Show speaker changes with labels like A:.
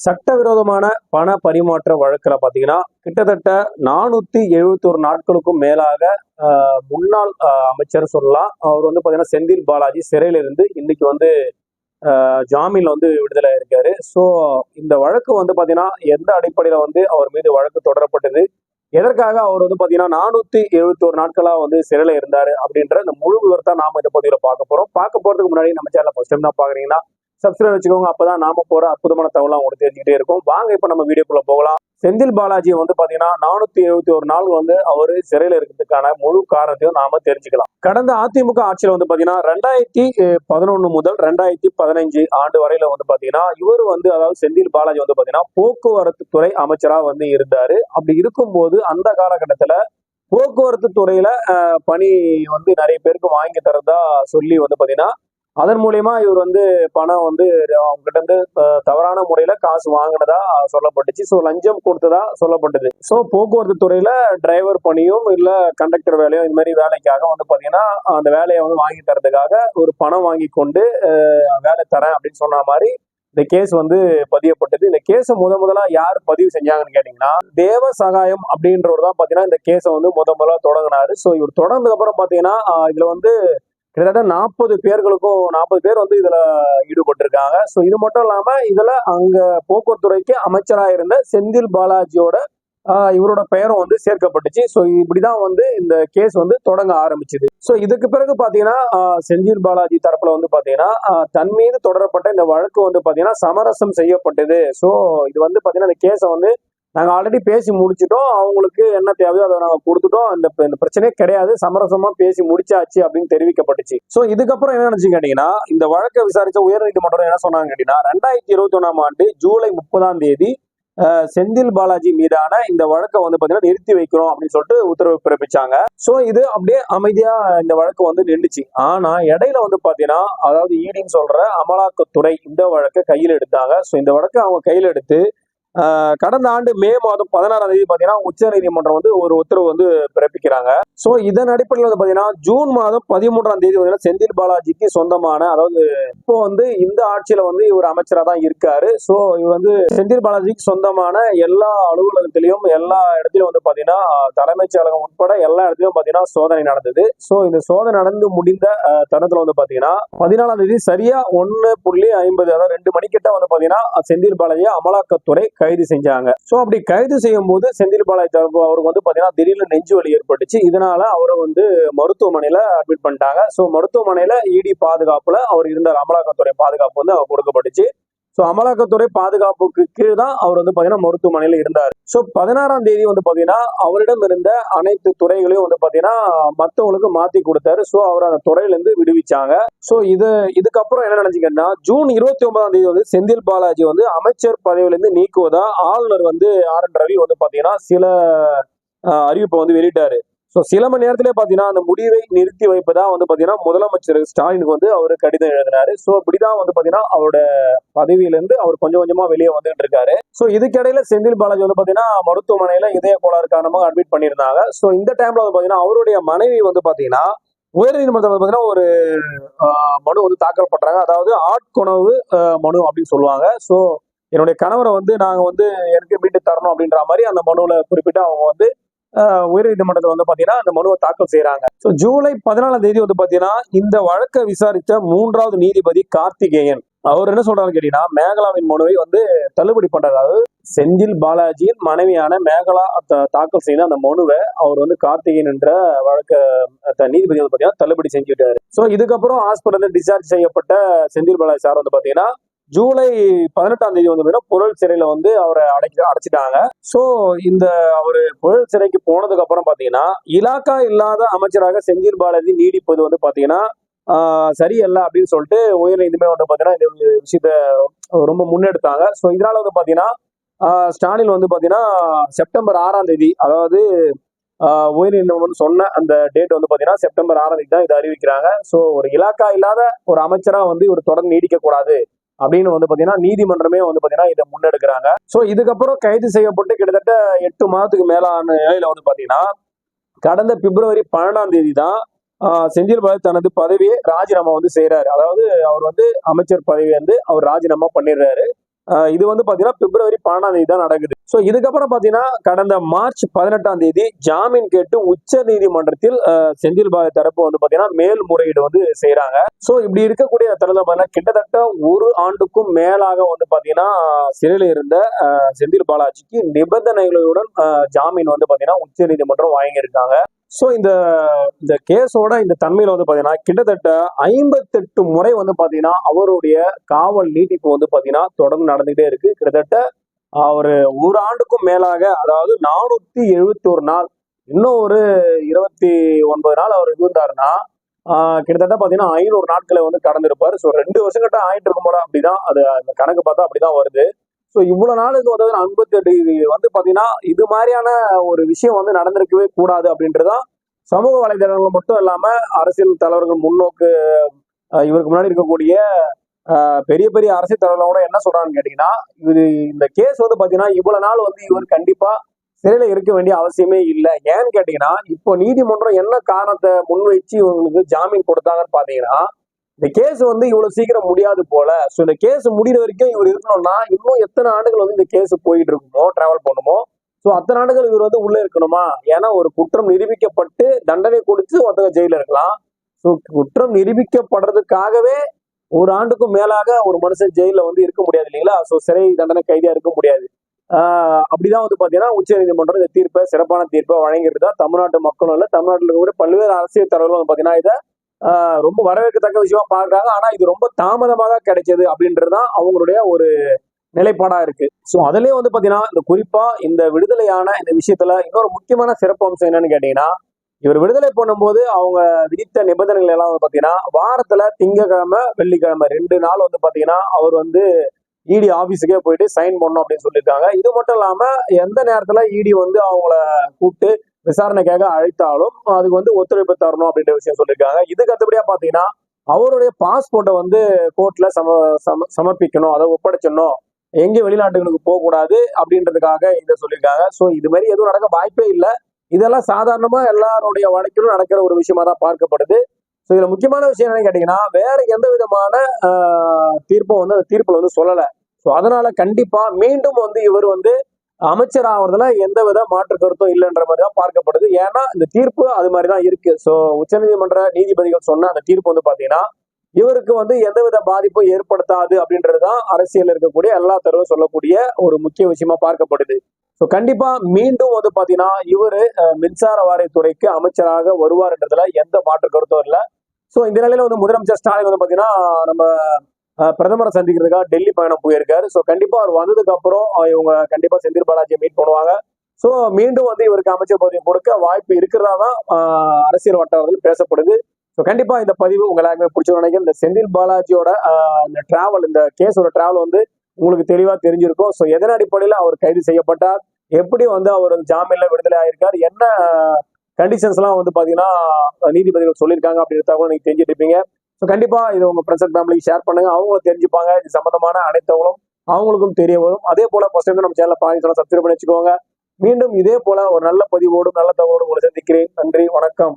A: சட்டவிரோதமான பண பரிமாற்ற வழக்கில் பார்த்தீங்கன்னா கிட்டத்தட்ட நானூத்தி எழுபத்தொரு நாட்களுக்கும் மேலாக முன்னாள் அமைச்சர் சொல்லலாம். அவர் வந்து பார்த்தீங்கன்னா செந்தில் பாலாஜி சிறையில இருந்து இன்னைக்கு வந்து ஆஹ், ஜாமீன்ல வந்து விடுதலை இருக்காரு ஸோ இந்த வழக்கு வந்து பார்த்தீங்கன்னா எந்த அடிப்படையில் வந்து அவர் மீது வழக்கு தொடரப்பட்டது எதற்காக அவர் வந்து பார்த்தீங்கன்னா நானூத்தி எழுபத்தோரு நாட்களாக வந்து சிறையில் இருந்தார் அப்படின்ற இந்த முழு விவரத்தை நாம இந்த பகுதியில் பார்க்க போகிறோம் பார்க்க போகிறதுக்கு முன்னாடி நம்ம சேனல் ஃபஸ்ட் டைம் தான் பார்க்குறீங்கன்னா சப்ஸ்கிரைப் வச்சுக்கோங்க. அப்பதான் நாம போற அற்புதமான தகவலாம் உங்களுக்கு தெரிஞ்சுக்கிட்டே இருக்கும். வாங்க இப்ப நம்ம வீடியோக்குள்ள போகலாம். செந்தில் பாலாஜி வந்து பாத்தீங்கன்னா நானூத்தி எழுபத்தி ஒரு நாள் வந்து அவரு சிறையில இருக்கிறதுக்கான முழு காரணத்தையும் நாம தெரிஞ்சுக்கலாம். கடந்த அதிமுக ஆட்சியில வந்து பாத்தீங்கன்னா ரெண்டாயிரத்தி பதினொன்னு முதல் ரெண்டாயிரத்தி பதினஞ்சு ஆண்டு வரையில வந்து பாத்தீங்கன்னா இவர் வந்து அதாவது செந்தில் பாலாஜி வந்து பாத்தீங்கன்னா போக்குவரத்து துறை அமைச்சரா வந்து இருந்தாரு. அப்படி இருக்கும்போது அந்த காலகட்டத்துல போக்குவரத்து துறையில பணி வந்து நிறைய பேருக்கு வாங்கி தரதா சொல்லி வந்து பாத்தீங்கன்னா அதன் மூலியமா இவர் வந்து பணம் வந்து அவங்க கிட்ட இருந்து தவறான முறையில காசு வாங்கினதா சொல்லப்பட்டுச்சு. ஸோ லஞ்சம் கொடுத்ததா சொல்லப்பட்டது. ஸோ போக்குவரத்து துறையில டிரைவர் பணியும் இல்ல கண்டக்டர் வேலையும் இந்த மாதிரி வேலைக்காக வந்து பாத்தீங்கன்னா அந்த வேலையை வந்து வாங்கி தரதுக்காக ஒரு பணம் வாங்கி கொண்டு வேலை தரேன் அப்படின்னு சொன்ன மாதிரி இந்த கேஸ் வந்து பதியப்பட்டது. இந்த கேஸை முத முதலா யார் பதிவு செஞ்சாங்கன்னு கேட்டீங்கன்னா தேவ சகாயம் அப்படின்றவர் தான் பாத்தீங்கன்னா இந்த கேஸை வந்து முத முதலா தொடங்கினாரு. ஸோ இவர் தொடர்ந்ததுக்கு அப்புறம் பாத்தீங்கன்னா இதுல வந்து கிட்டத்தட்ட நாற்பது பேர்களுக்கும் நாற்பது பேர் வந்து இதுல ஈடுபட்டிருக்காங்க. ஸோ இது மட்டும் இல்லாம இதுல அங்க போக்குவரத்துறைக்கு அமைச்சராக இருந்த செந்தில் பாலாஜியோட இவரோட பெயரும் வந்து சேர்க்கப்பட்டுச்சு. ஸோ இப்படிதான் வந்து இந்த கேஸ் வந்து தொடங்க ஆரம்பிச்சுது. ஸோ இதுக்கு பிறகு பாத்தீங்கன்னா செந்தில் பாலாஜி தரப்புல வந்து பாத்தீங்கன்னா தன் மீது தொடரப்பட்ட இந்த வழக்கு வந்து பாத்தீங்கன்னா சமரசம் செய்யப்பட்டது. ஸோ இது வந்து பாத்தீங்கன்னா இந்த கேஸை வந்து நாங்கள் ஆல்ரெடி பேசி முடிச்சிட்டோம். அவங்களுக்கு என்ன தேவையோ அதை நாங்கள் கொடுத்துட்டோம். அந்த இந்த பிரச்சனையே கிடையாது. சமரசமாக பேசி முடிச்சாச்சு அப்படின்னு தெரிவிக்கப்பட்டுச்சு. ஸோ இதுக்கப்புறம் என்ன நினைச்சு கேட்டீங்கன்னா இந்த வழக்கை விசாரித்த உயர்நீதிமன்றம் என்ன சொன்னாங்க கேட்டீங்கன்னா ரெண்டாயிரத்தி இருபத்தி ஒன்றாம் ஆண்டு ஜூலை முப்பதாம் தேதி செந்தில் பாலாஜி மீதான இந்த வழக்கை வந்து பார்த்தீங்கன்னா நிறுத்தி வைக்கிறோம் அப்படின்னு சொல்லிட்டு உத்தரவு பிறப்பிச்சாங்க. ஸோ இது அப்படியே அமைதியா இந்த வழக்கு வந்து நின்றுச்சு. ஆனா இடையில வந்து பாத்தீங்கன்னா அதாவது ஈடின்னு சொல்ற அமலாக்கத்துறை இந்த வழக்கை கையில் எடுத்தாங்க. ஸோ இந்த வழக்கை அவங்க கையில் எடுத்து கடந்த ஆண்டு மே மாதம் பதினாறாம் தேதி பாத்தீங்கன்னா உச்ச நீதிமன்றம் வந்து ஒரு உத்தரவு வந்து பிறப்பிக்கிறாங்க. சோ இதன் அடிப்படையில் வந்து பாத்தீங்கன்னா ஜூன் மாதம் பதிமூன்றாம் தேதி பார்த்தீங்கன்னா செந்தில் பாலாஜிக்கு சொந்தமான அதாவது இப்போ வந்து இந்த ஆட்சியில வந்து இவர் அமைச்சரா தான் இருக்காரு. சோ இவர் வந்து செந்தில் பாலாஜிக்கு சொந்தமான எல்லா அலுவலகத்திலையும் எல்லா இடத்திலும் வந்து பாத்தீங்கன்னா தலைமைச் செயலகம் உட்பட எல்லா இடத்துலையும் பாத்தீங்கன்னா சோதனை நடந்தது. சோ இந்த சோதனை நடந்து முடிந்த அஹ், தருணத்துல வந்து பாத்தீங்கன்னா பதினாலாம் தேதி சரியா ஒன்னு புள்ளி ஐம்பது அதாவது ரெண்டு மணிக்கிட்ட வந்து பாத்தீங்கன்னா செந்தில் பாலாஜியை அமலாக்கத்துறை கைது செஞ்சாங்க. ஸோ அப்படி கைது செய்யும் போது செந்தில் பாலாஜி தரப்பு அவருக்கு வந்து பார்த்தீங்கன்னா திடீர்னு நெஞ்சு வலி ஏற்பட்டுச்சு. இதனால அவரை வந்து மருத்துவமனையில் அட்மிட் பண்ணிட்டாங்க. ஸோ மருத்துவமனையில் இடி பாதுகாப்புல அவர் இருந்தார் அமலாக்கத்துறை பாதுகாப்பு வந்து அவர் கொடுக்கப்பட்டுச்சு. ஸோ அமலாக்கத்துறை பாதுகாப்புக்கு கீழ் தான் அவர் வந்து பார்த்தீங்கன்னா மருத்துவமனையில் இருந்தார். ஸோ பதினாறாம் தேதி வந்து பார்த்தீங்கன்னா அவரிடம் இருந்த அனைத்து துறைகளையும் வந்து பார்த்தீங்கன்னா மற்றவங்களுக்கு மாற்றி கொடுத்தாரு. ஸோ அவர் அந்த துறையிலேருந்து விடுவிச்சாங்க. ஸோ இது இதுக்கப்புறம் என்ன நினைச்சிங்கன்னா ஜூன் இருபத்தி ஒன்பதாம் தேதி வந்து செந்தில் பாலாஜி வந்து அமைச்சர் பதவியிலிருந்து நீக்குவதா ஆளுநர் வந்து ஆர் என் ரவி வந்து பார்த்தீங்கன்னா சில அறிவிப்பை வந்து வெளியிட்டாரு. ஸோ சில மணி நேரத்திலே பார்த்தீங்கன்னா அந்த முடிவை நிறுத்தி வைப்பதா வந்து பார்த்தீங்கன்னா முதலமைச்சர் ஸ்டாலினுக்கு வந்து அவர் கடிதம் எழுதினாரு. ஸோ இப்படிதான் வந்து பார்த்தீங்கன்னா அவரோட பதவியிலேருந்து அவர் கொஞ்சம் கொஞ்சமா வெளியே வந்துட்டு இருக்காரு. ஸோ இதுக்கிடையில செந்தில் பாலாஜி வந்து பார்த்தீங்கன்னா மருத்துவமனையில இதய கோளாறு காரணமாக அட்மிட் பண்ணியிருந்தாங்க. ஸோ இந்த டைம்ல வந்து பார்த்தீங்கன்னா அவருடைய மனைவி வந்து பார்த்தீங்கன்னா உயர்நீதிமன்றம் வந்து பார்த்தீங்கன்னா ஒரு மனு வந்து தாக்கல் பண்றாங்க. அதாவது ஆட்கொணவு மனு அப்படின்னு சொல்லுவாங்க. ஸோ என்னுடைய கணவரை வந்து நாங்கள் வந்து எனக்கு மீட்டு தரணும் அப்படின்ற மாதிரி அந்த மனுவில் குறிப்பிட்டு அவங்க வந்து உயர் நீதிமன்றத்தில் வந்து பாத்தீங்கன்னா அந்த மனுவை தாக்கல் செய்யறாங்க ஸோ ஜூலை பதினாலாம் தேதி வந்து பாத்தீங்கன்னா இந்த வழக்கை விசாரித்த மூன்றாவது நீதிபதி கார்த்திகேயன். அவர் என்ன சொல்றாரு கேட்டீங்கன்னா மேகலாவின் மனுவை வந்து தள்ளுபடி பண்றாரு. அதாவது செந்தில் பாலாஜியின் மனைவியான மேகலா தாக்கல் செய்த அந்த மனுவை அவர் வந்து கார்த்திகேயன் என்ற வழக்க நீதிபதி வந்து பாத்தீங்கன்னா தள்ளுபடி செஞ்சுட்டாரு ஸோ இதுக்கப்புறம் ஹாஸ்பிட்டல் இருந்து டிஸ்சார்ஜ் செய்யப்பட்ட செந்தில் பாலாஜி சார் வந்து பாத்தீங்கன்னா ஜூலை பதினெட்டாம் தேதி வந்து பாத்தீங்கன்னா புழல் சிறையில வந்து அவரை அடைக்க அடைச்சிட்டாங்க. சோ இந்த அவரு புழல் சிறைக்கு போனதுக்கு அப்புறம் பாத்தீங்கன்னா இலாக்கா இல்லாத அமைச்சராக செந்தில் பாலாஜி நீடிப்பது வந்து பாத்தீங்கன்னா சரியல்ல அப்படின்னு சொல்லிட்டு உயர் நீதிமன்றம் வந்து பாத்தீங்கன்னா இந்த விஷயத்த ரொம்ப முன்னெடுத்தாங்க. ஸோ இதனால வந்து பாத்தீங்கன்னா ஸ்டாலின் வந்து பாத்தீங்கன்னா செப்டம்பர் ஆறாம் தேதி அதாவது ஆஹ் உயர்நீதிமன்றம் சொன்ன அந்த டேட் வந்து பாத்தீங்கன்னா செப்டம்பர் ஆறாம் தேதி தான் இதை அறிவிக்கிறாங்க. ஸோ ஒரு இலாக்கா இல்லாத ஒரு அமைச்சரா வந்து இவர் தொடர்ந்து நீடிக்க கூடாது. அப்படின்னு வந்து பாத்தீங்கன்னா நீதிமன்றமே வந்து பாத்தீங்கன்னா இதை முன்னெடுக்கிறாங்க. சோ இதுக்கப்புறம் கைது செய்யப்பட்டு கிட்டத்தட்ட எட்டு மாதத்துக்கு மேலான நிலையில வந்து பாத்தீங்கன்னா கடந்த பிப்ரவரி பன்னெண்டாம் தேதி தான் செந்தில் பாலாஜி தனது பதவியை ராஜினாமா வந்து செய்யறாரு அதாவது அவர் வந்து அமைச்சர் பதவி வந்து அவர் ராஜினாமா பண்ணிடுறாரு. இது வந்து பாத்தீங்கன்னா பிப்ரவரி பன்னெண்டாம் தேதி தான் நடக்குது. ஸோ இதுக்கப்புறம் பாத்தீங்கன்னா கடந்த மார்ச் பதினெட்டாம் தேதி ஜாமீன் கேட்டு உச்ச நீதிமன்றத்தில் செந்தில் பாலாஜி தரப்பு வந்து பாத்தீங்கன்னா மேல்முறையீடு வந்து செய்யறாங்க ஸோ இப்படி இருக்கக்கூடிய தருணம் கிட்டத்தட்ட ஒரு ஆண்டுக்கும் மேலாக வந்து பாத்தீங்கன்னா சிறையில் இருந்த செந்தில் பாலாஜிக்கு நிபந்தனைகளுடன் ஜாமீன் வந்து பாத்தீங்கன்னா உச்ச நீதிமன்றம் வாங்கியிருக்காங்க ஸோ இந்த இந்த கேஸோட இந்த தன்மையில் வந்து பார்த்தீங்கன்னா கிட்டத்தட்ட ஐம்பத்தெட்டு முறை வந்து பார்த்தீங்கன்னா அவருடைய காவல் நீட்டிப்பு வந்து பார்த்தீங்கன்னா தொடர்ந்து நடந்துகிட்டே இருக்கு. கிட்டத்தட்ட ஒரு ஒரு ஆண்டுக்கும் மேலாக அதாவது நானூத்தி எழுபத்தி ஒரு நாள் இன்னும் ஒரு இருபத்தி ஒன்பது நாள் அவர் இருந்தாருன்னா கிட்டத்தட்ட பார்த்தீங்கன்னா ஐநூறு நாட்களை வந்து கடந்திருப்பாரு. ஸோ ரெண்டு வருஷம் கிட்ட ஆயிட்டு இருக்கும் போல அப்படிதான் அது அந்த கணக்கு பார்த்தா அப்படிதான் வருது. ஸோ இவ்வளவு நாளுக்கு வந்து ஐம்பத்தெட்டு இது வந்து பாத்தீங்கன்னா இது மாதிரியான ஒரு விஷயம் வந்து நடந்திருக்கவே கூடாது அப்படின்றதான் சமூக வலைதளங்கள் மட்டும் இல்லாம அரசியல் தலைவர்கள் முன்னோக்கு இவருக்கு முன்னாடி இருக்கக்கூடிய பெரிய பெரிய அரசியல் தலைவர்களோட என்ன சொல்றாங்கன்னு கேட்டீங்கன்னா இது இந்த கேஸ் வந்து பாத்தீங்கன்னா இவ்வளவு நாள் வந்து இவர் கண்டிப்பா சிறையில இருக்க வேண்டிய அவசியமே இல்லை. ஏன்னு கேட்டீங்கன்னா இப்போ நீதிமன்றம் என்ன காரணத்தை முன்வைச்சு இவங்களுக்கு ஜாமீன் கொடுத்தாங்கன்னு பாத்தீங்கன்னா இந்த கேஸ் வந்து இவ்வளவு சீக்கிரம் முடியாது போல. ஸோ இந்த கேஸ் முடிகிற வரைக்கும் இவர் இருக்கணும்னா இன்னும் எத்தனை ஆண்டுகள் வந்து இந்த கேஸ் போயிட்டு இருக்குமோ டிராவல் பண்ணுமோ? ஸோ அத்தனை ஆண்டுகள் இவர் வந்து உள்ள இருக்கணுமா? ஏன்னா ஒரு குற்றம் நிரூபிக்கப்பட்டு தண்டனை கொடுத்து ஒருத்தங்க ஜெயில இருக்கலாம். ஸோ குற்றம் நிரூபிக்கப்படுறதுக்காகவே ஒரு ஆண்டுக்கும் மேலாக ஒரு மனுஷன் ஜெயில வந்து இருக்க முடியாது இல்லைங்களா? ஸோ சிறை தண்டனை கைதியா இருக்க முடியாது. ஆஹ் அப்படிதான் வந்து பாத்தீங்கன்னா உச்ச நீதிமன்றம் இந்த தீர்ப்பை சிறப்பான தீர்ப்பை வழங்கியிருந்தா தமிழ்நாட்டு மக்களும் இல்ல தமிழ்நாட்டில் இருக்கக்கூடிய பல்வேறு அரசியல் தலைவர்கள் வந்து பாத்தீங்கன்னா இதை ரொம்ப வரவேற்கத்தக்க விஷயமா பாக்குறாங்க ஆனா இது ரொம்ப தாமதமாக கிடைச்சது அப்படின்றதுதான் அவங்களுடைய ஒரு நிலைப்பாடா இருக்கு. ஸோ அதுலயே வந்து பாத்தீங்கன்னா இந்த குறிப்பா இந்த விடுதலையான இந்த விஷயத்துல இன்னொரு முக்கியமான சிறப்பு அம்சம் என்னன்னு கேட்டீங்கன்னா இவர் விடுதலை பண்ணும்போது அவங்க விதித்த நிபந்தனைகள் எல்லாம் வந்து பாத்தீங்கன்னா வாரத்துல திங்கக்கிழமை வெள்ளிக்கிழமை ரெண்டு நாள் வந்து பாத்தீங்கன்னா அவர் வந்து இடி ஆபீஸுக்கே போயிட்டு சைன் பண்ணணும் அப்படின்னு சொல்லியிருக்காங்க. இது மட்டும் இல்லாம எந்த நேரத்துல இடி வந்து அவங்கள கூப்பிட்டு விசாரணைக்காக அழைத்தாலும் அதுக்கு வந்து ஒத்துழைப்பு தரணும் அப்படின்ற விஷயம் சொல்லியிருக்காங்க. இதுக்கு அடுத்தபடியா பாத்தீங்கன்னா அவருடைய பாஸ்போர்ட்டை வந்து கோர்ட்ல சம சம சமர்ப்பிக்கணும். அதை ஒப்படைச்சிடணும். எங்க வெளிநாட்டுகளுக்கு போகக்கூடாது அப்படின்றதுக்காக இதை சொல்லியிருக்காங்க. ஸோ இது மாதிரி எதுவும் நடக்க வாய்ப்பே இல்லை. இதெல்லாம் சாதாரணமா எல்லாருடைய வழக்கிலும் நடக்கிற ஒரு விஷயமா தான் பார்க்கப்படுது. ஸோ இதுல முக்கியமான விஷயம் என்னன்னு கேட்டீங்கன்னா வேற எந்த விதமான தீர்ப்பும் வந்து அந்த தீர்ப்புல வந்து சொல்லலை. ஸோ அதனால கண்டிப்பா மீண்டும் வந்து இவர் வந்து அமைச்சர் ஆகிறதுல எந்த வித மாற்று கருத்தும் இல்லைன்ற மாதிரி தான் பார்க்கப்படுது. ஏன்னா இந்த தீர்ப்பு அது மாதிரி தான் இருக்கு. ஸோ உச்சநீதிமன்ற நீதிபதிகள் சொன்ன அந்த தீர்ப்பு வந்து பார்த்தீங்கன்னா இவருக்கு வந்து எந்தவித பாதிப்பும் ஏற்படுத்தாது அப்படின்றது தான் அரசியல் இருக்கக்கூடிய எல்லா தரவும் சொல்லக்கூடிய ஒரு முக்கிய விஷயமா பார்க்கப்படுது. ஸோ கண்டிப்பா மீண்டும் வந்து பாத்தீங்கன்னா இவரு மின்சார வாரியத்துறைக்கு அமைச்சராக வருவார்ன்றதுல எந்த மாற்று கருத்தும் இல்லை. ஸோ இந்த நிலையில வந்து முதலமைச்சர் ஸ்டாலின் வந்து பாத்தீங்கன்னா நம்ம பிரதமரை சந்திக்கிறதுக்காக டெல்லி பயணம் போயிருக்காரு. ஸோ கண்டிப்பா அவர் வந்ததுக்கு அப்புறம் இவங்க கண்டிப்பா செந்தில் பாலாஜியை மீட் பண்ணுவாங்க. ஸோ மீண்டும் வந்து இவருக்கு அமைச்சர் பதவி கொடுக்க வாய்ப்பு இருக்கிறதா தான் அரசியல் வட்டாரத்தில் பேசப்படுது. ஸோ கண்டிப்பா இந்த பதிவு உங்க எல்லாருக்குமே பிடிச்ச நினைக்கிறேன். இந்த செந்தில் பாலாஜியோட இந்த டிராவல் இந்த கேஸோட டிராவல் வந்து உங்களுக்கு தெளிவா தெரிஞ்சிருக்கும். ஸோ எதன் அடிப்படையில் அவர் கைது செய்யப்பட்டார்? எப்படி வந்து அவர் ஜாமீன்ல விடுதலை ஆயிருக்கார்? என்ன கண்டிஷன்ஸ் எல்லாம் வந்து பாத்தீங்கன்னா நீதிபதிகள் சொல்லியிருக்காங்க அப்படின்ற தகவல் நீங்க தெரிஞ்சுட்டு இருப்பீங்க. ஸோ கண்டிப்பா இது உங்க ஃப்ரெண்ட்ஸ் அண்ட் ஃபேமிலிக்கு ஷேர் பண்ணுங்க. அவங்களும் தெரிஞ்சுப்பாங்க. இது சம்பந்தமான அனைத்தவங்களும் அவங்களுக்கும் தெரிய வரும் அதே போல ஃபஸ்ட் டைம் நம்ம சேனலில் பாருங்க சப்ஸ்கிரைப் பண்ணி வச்சுக்கோங்க. மீண்டும் இதே போல ஒரு நல்ல பதிவோடும் நல்ல தகவலோடு உங்களை சந்திக்கிறேன். நன்றி வணக்கம்.